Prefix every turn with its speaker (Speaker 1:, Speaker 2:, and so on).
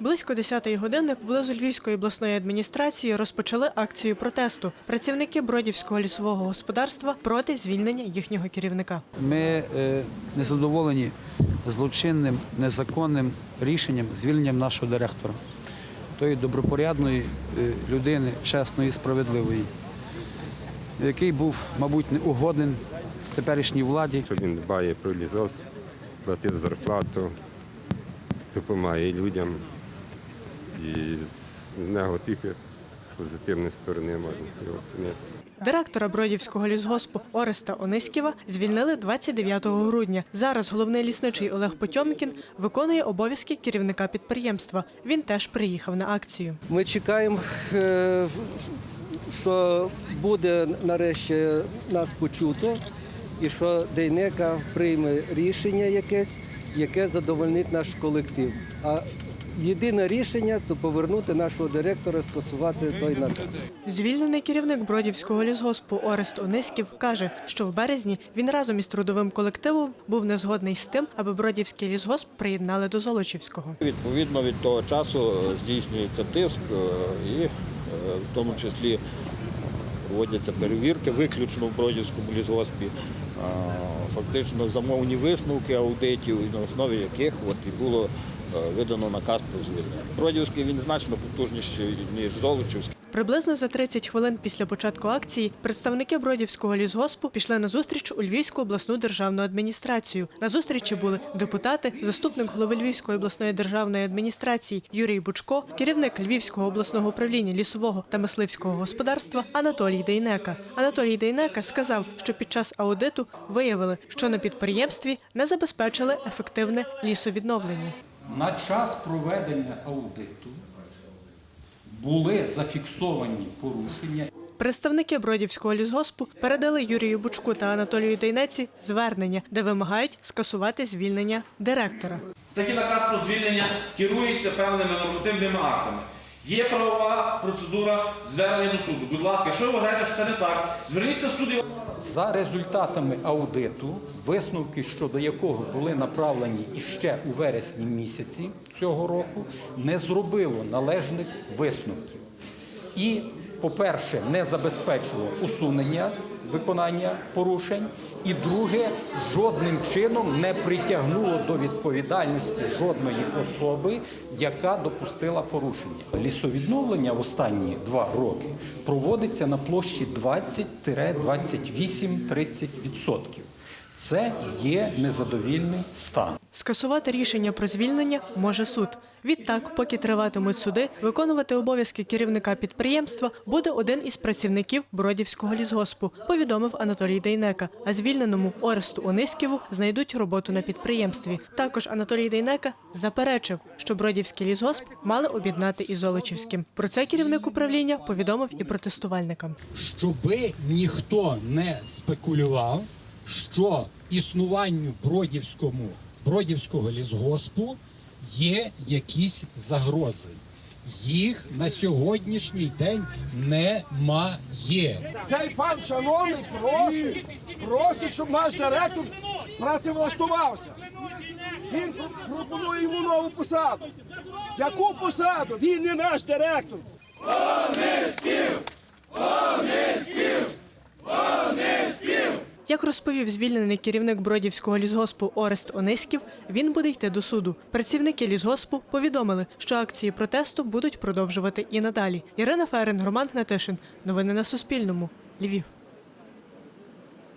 Speaker 1: Близько 10-ї години поблизу Львівської обласної адміністрації розпочали акцію протесту. Працівники Бродівського лісового господарства проти звільнення їхнього керівника.
Speaker 2: Ми е, не задоволені злочинним, незаконним рішенням звільненням нашого директора, тої добропорядної е, людини, чесної, справедливої, який був, мабуть, неугоден теперішній владі.
Speaker 3: він дбає про лісос, платив зарплату, допомагає людям. І з нього тільки з позитивної сторони можна його оцінити.
Speaker 1: Директора Бродівського лісгоспу Ореста Ониськіва звільнили 29 грудня. Зараз головний лісничий Олег Потьомкін виконує обов'язки керівника підприємства. Він теж приїхав на акцію.
Speaker 4: Ми чекаємо, е, що буде нарешті нас почуто, і що Дейнека прийме рішення якесь, яке задовольнить наш колектив. А єдине рішення то повернути нашого директора, скасувати той наказ.
Speaker 1: Звільнений керівник Бродівського лісгоспу Орест Ониськів каже, що в березні він разом із трудовим колективом був незгодний з тим, аби Бродівський лісгосп приєднали до Золочівського.
Speaker 5: Відповідно від того часу е, здійснюється тиск е, і е, в тому числі проводяться перевірки виключно в Бродівському лісгоспі. Фактично замовні висновки аудитів, на основі яких от і було видано наказ про звільнення. Бродівський він значно потужніший, ніж Золочівський.
Speaker 1: Приблизно за 30 хвилин після початку акції представники Бродівського лісгоспу пішли на зустріч у Львівську обласну державну адміністрацію. На зустрічі були депутати, заступник голови Львівської обласної державної адміністрації Юрій Бучко, керівник Львівського обласного управління лісового та мисливського господарства Анатолій Дейнека. Анатолій Дейнека сказав, що під час аудиту виявили, що на підприємстві не забезпечили ефективне лісовідновлення.
Speaker 6: На час проведення аудиту були зафіксовані порушення
Speaker 1: Представники Бродівського лісгоспу передали Юрію Бучку та Анатолію Дейнеці звернення, де вимагають скасувати звільнення директора.
Speaker 7: Такий наказ про звільнення керується певними нормативними актами. Є правова процедура звернення до суду. Будь ласка, якщо ви вважаєте, що це не так, зверніться в суд
Speaker 6: за результатами аудиту, висновки щодо якого були направлені іще у вересні місяці цього року, не зробило належних висновків. І, по-перше, не забезпечило усунення виконання порушень, і друге, жодним чином не притягнуло до відповідальності жодної особи, яка допустила порушення. Лісовідновлення в останні два роки проводиться на площі 20-28-30%. Це є незадовільний стан.
Speaker 1: Скасувати рішення про звільнення може суд. Відтак, поки триватимуть суди, виконувати обов'язки керівника підприємства буде один із працівників Бродівського лісгоспу, повідомив Анатолій Дейнека. А звільненому Оресту Ониськіву знайдуть роботу на підприємстві. Також Анатолій Дейнека заперечив, що Бродівський лісгосп мали об'єднати із Золочівським. Про це керівник управління повідомив і протестувальникам.
Speaker 8: щоби ніхто не спекулював, що існуванню Бродівському, Бродівського лісгоспу є якісь загрози. Їх на сьогоднішній день немає.
Speaker 9: Цей пан шановний просить, просить, щоб наш директор працевлаштувався. Він пропонує йому нову посаду. Яку посаду? Він не наш директор.
Speaker 1: Як розповів звільнений керівник Бродівського лісгоспу Орест Ониськів, він буде йти до суду. Працівники лісгоспу повідомили, що акції протесту будуть продовжувати і надалі. Ірина Ферен, Роман Гнатишин. Новини на Суспільному. Львів.